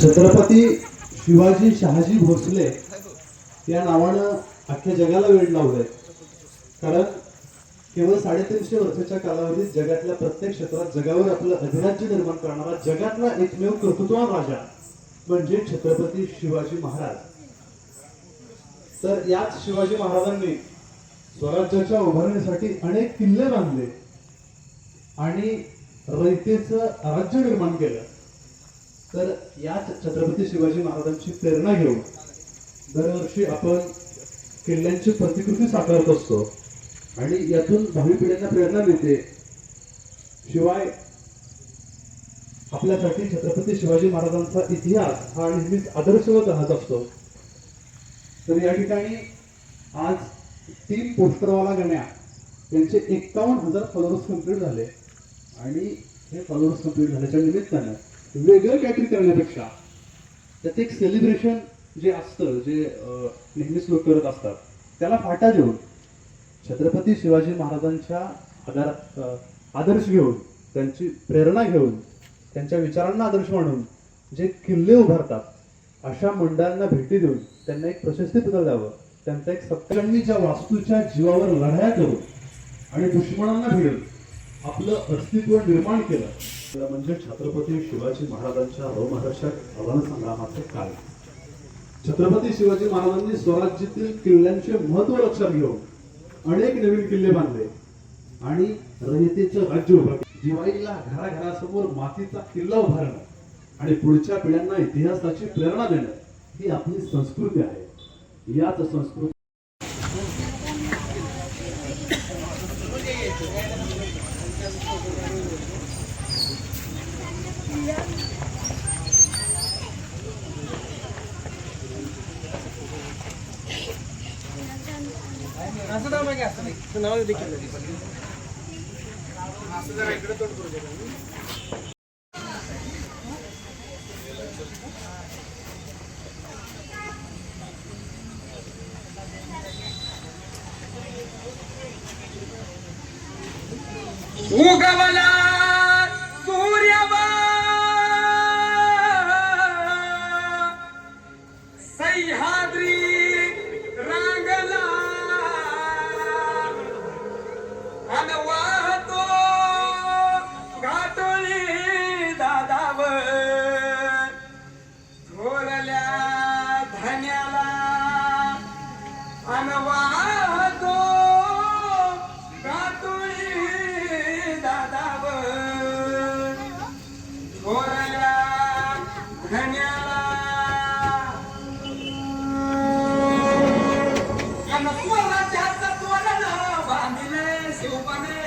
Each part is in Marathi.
छत्रपती शिवाजी शहाजी भोसले या नावानं अख्ख्या जगाला वेळ लावलंय. कारण केवळ साडेतीनशे वर्षाच्या कालावधीत जगातल्या प्रत्येक क्षेत्रात जगावर आपलं अधिराज्य निर्माण करणारा जगातला एकमेव कर्तृत्ववान राजा म्हणजे छत्रपती शिवाजी महाराज. तर याच शिवाजी महाराजांनी स्वराज्याच्या उभारणीसाठी अनेक किल्ले बांधले आणि रयतेचं राज्य निर्माण केलं तर याच छत्रपती शिवाजी महाराजांची प्रेरणा घेऊन दरवर्षी आपण किल्ल्यांची प्रतिकृती साकारत असतो आणि यातून भावी पिढ्यांना प्रेरणा मिळते. शिवाय आपल्यासाठी छत्रपती शिवाजी महाराजांचा इतिहास हा नेहमीच आदर्शवत राहत असतो. तर या ठिकाणी आज तीन पोस्टरवाला गण्या यांचे एक्कावन्न हजार फॉलोअर्स कंप्लीट झाले. आणि हे फॉलोअर्स कंप्लीट झाल्याच्या निमित्तानं वेगळं काहीतरी करण्यापेक्षा त्यात एक सेलिब्रेशन जे असतं जे नेहमीच लोक करत असतात त्याला फाटा देऊन छत्रपती शिवाजी महाराजांच्या आधार आदर्श घेऊन त्यांची प्रेरणा घेऊन त्यांच्या विचारांना आदर्श मानून जे किल्ले उभारतात अशा मंडळांना भेटी देऊन त्यांना एक प्रशस्तीपत्र द्यावं त्यांचा एक सत्यांनी ज्या वास्तूच्या जीवावर लढाया करून आणि दुश्मनांना भिडून आपलं अस्तित्व निर्माण केलं. तर म्हणजे छत्रपती शिवाजी महाराजांच्या रोमहर्षक संग्रामाचं काळ. छत्रपती शिवाजी महाराजांनी स्वराज्यातील किल्ल्यांचे महत्त्व लक्षात घेऊन अनेक नवीन किल्ले बांधले आणि रयतेचं राज्य उभारले दिवाळीला घराघरासमोर मातीचा किल्ला उभारणं आणि पुढच्या पिढ्यांना इतिहासाची प्रेरणा देणं ही आपली संस्कृती आहे. याच संस्कृती రసదామాగే వస్తుంది నాలుగు దిక్కింది రసదారా ఇక్కడ తోడుకోండి Uga Balai! बांधिले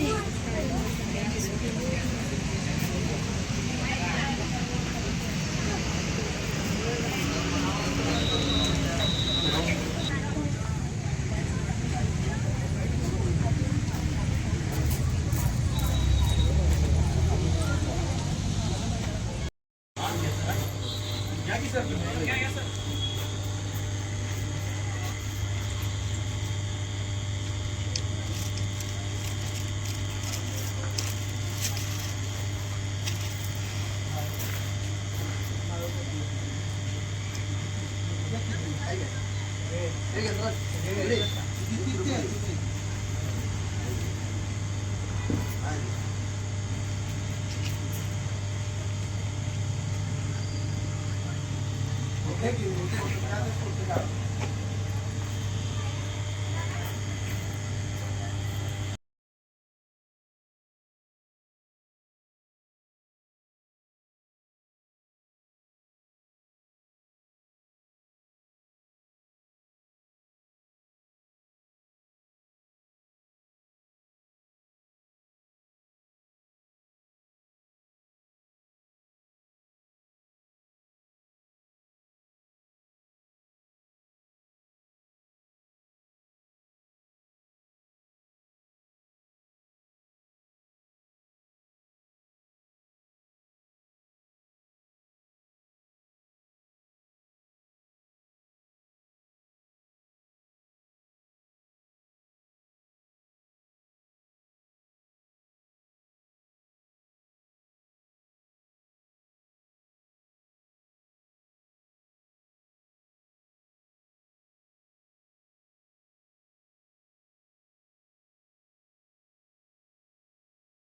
Yes, sir. Yeah, yes, sir.